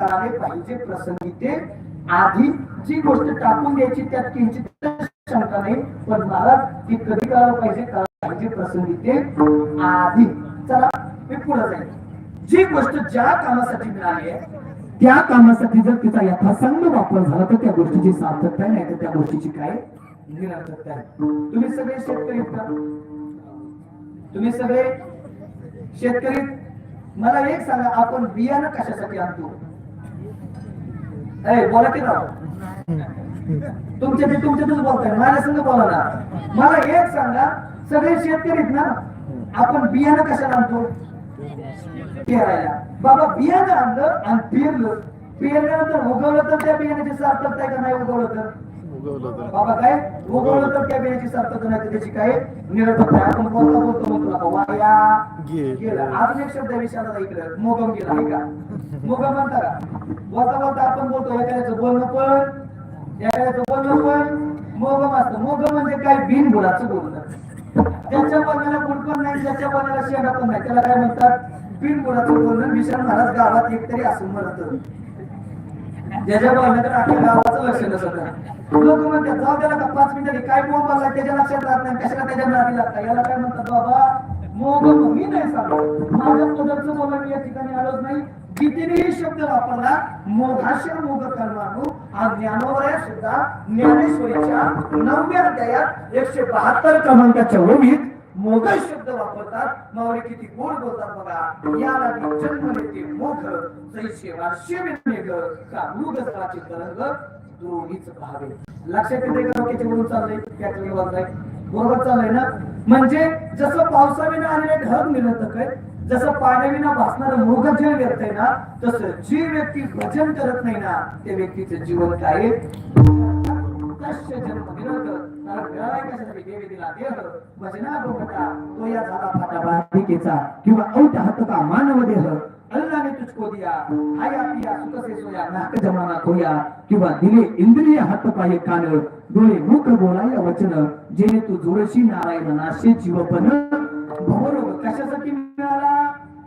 करावे पाहिजे. प्रसंगी ते आधी जी गोष्ट टाकून द्यायची त्यात किंचित शंका नाही पण मला ती कधी करायला पाहिजे करायला पाहिजे प्रसंगी ते आधी. चला मी पुढे जाईल. जी गोष्ट ज्या कामासाठी मिळाली आहे त्या कामासाठी जर तिचा यथासंग वापर झाला तर त्या गोष्टीची सार्थकता नाही तर त्या गोष्टीची काय निरर्थकता आहे. तुम्ही सगळे शेतकरी का? तुम्ही सगळे शेतकरी मला एक सांगा आपण बियाणं कशासाठी आणतो? ए, बोला की राव तुमच्या ते तुमच्यातच बोलताय. माझ्या संग बोला ना. मला एक सांगा. सगळे शेतकरी ना आपण बियाणं कशाला आणतो? पेरायला. बाबा बियाणं आणलं आणि पेरलं. पेरल्यानंतर उगवलं तर त्या बियाण्याची सार्थकता का नाही उगवलं तर? उगवलं तर बाबा काय? उगवलं तर त्या बियाण्याची सार्थकता नाही त्याची काय? निरर्थकता आहे आपण बोलता बोलतो म्हणतो ना वाया गेलं. अजून एक शब्द विषयाला इकडे. मोगम गेला आहे का मोगम म्हणता का? बोलता बोलता आपण बोलतो एखाद्याचं बोलणं पण एखाद्याचं बोलणं पण मोगम असतं. मोगम म्हणजे काय? बिनबुडाचं बोलणं त्याच्या बोलण्याला गुड पण नाही त्याच्या बोलण्याला शेंगा पण नाही. त्याला काय म्हणतात? बिनबुडाचं बोलणं. विशाल महाराज गावात एकतरी असं म्हणत. ज्याच्या गावाचं लक्ष नसत. लोक म्हणतात जाऊ का पाच मिनिटांनी काय मोह बोलला त्याच्या लक्षात राहत नाही. कशाला त्याच्या नादी याला काय म्हणतात बाबा मोग मी नाही सांगत. माझ्या मी या ठिकाणी आलोच नाही. कितीही शब्द वापरला मोघाशय मोग कर्मानु हा ज्ञानोदय सुद्धा ज्ञानेश्वरीच्या नवव्या अध्यायात एकशे बहात्तर क्रमांकाच्या ओळीत मोगल शब्द वापरतात. मावळे किती गोड बोलतात बघा. याला जन्म येते मोघ. जैसे का तरंग दोन्हीच भावे लक्षात येते का किती म्हणून चाललंय? त्याच्या वाजलाय बरोबर चाललंय ना? म्हणजे जसं पावसाविना आलेले ढग निरंतक आहे जसं पाण्याविना भासणारं मोघ जे व्यक्त आहे ना तसं जी व्यक्ती भजन करत नाही ना त्या व्यक्तीचं जीवन काय आहे? तस्य जन्म त्याला कशासाठी देवी दिला देह तो या झाला फाटा बाधिकेचा किंवा औट मानव देह अल्लाने तुझको दिया पिया सुख से सोया नाक जमाना खोया किंवा दिले इंद्रिय हात पाय कान डोळे मुख बोलाय वचन जेणे तू जोडशी नारायण नाशे जीवपन भवरोग कशासाठी मिळाला?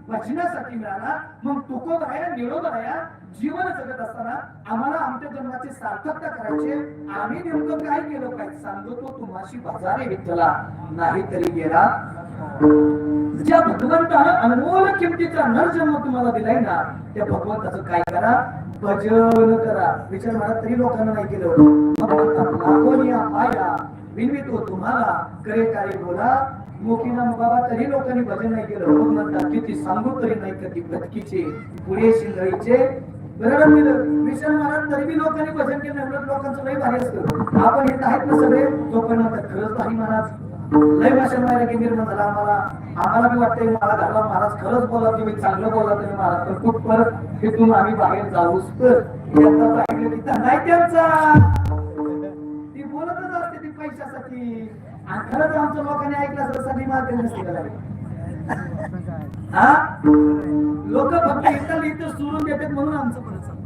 वचनासाठी मिळाला? मग तुकोद राया निरोध राया जीव जगत असताना आम्हाला आमच्या जन्माची सार्थकता करायची. आम्ही नेमकं काय केलं? काय सांगतो तुम्हाशी बाजारे विठ्ठला नाही तरी गेला. ज्या भगवंतानं अनमोल किमतीचा नर जन्म तुम्हाला दिलाय ना त्या भगवंताचं काय करा? भजन करा. विचार मला तरी लोकांना नाही केलं. भगवंता पाया विनवितो हो तुम्हाला. करे काय बोला. मोकीना बाबा तरी लोकांनी भजन नाही केलं. मग म्हणतात किती सांगू तरी नाही कधी भटकीचे. पुढे शिंदळीचे बरोबर केलं विशाल महाराज तरी बी लोकांनी भजन केलं एवढं लोकांचं लय भारी असतं. आपण येत आहेत ना सगळे लोकांना पण खरंच नाही महाराज. लय भाषण व्हायला की निर्माण झाला आम्हाला. आम्हाला बी वाटतंय मला घरला महाराज खरंच बोला तुम्ही चांगलं बोला तुम्ही महाराज. पण खूप परत तिथून आम्ही बाहेर जाऊच तर यांचा राहिलं तिथं नाही त्यांचा. ती बोलतच असते ती पैशासाठी. आणि खरंच आमच्या लोकांनी ऐकलं असं सगळी मार्ग नसते हा? लोक फक्त इथं इथं सोडून देतात म्हणून आमचं पण चाललं.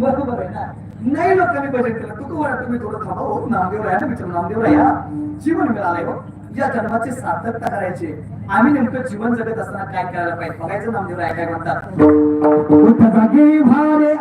बरोबर आहे ना? नाही लोकांनी बजेट केलं. तू कोण तुम्ही थोडं थांबा हो. नामदेव आहे ना विचार नामदेव या जीवन मिळालंय हो. या जन्माचे सार्थकता करायची. आम्ही नेमकं जीवन जगत असताना काय करायला पाहिजे? बघायचं नामदेव आहे काय म्हणतात. भारे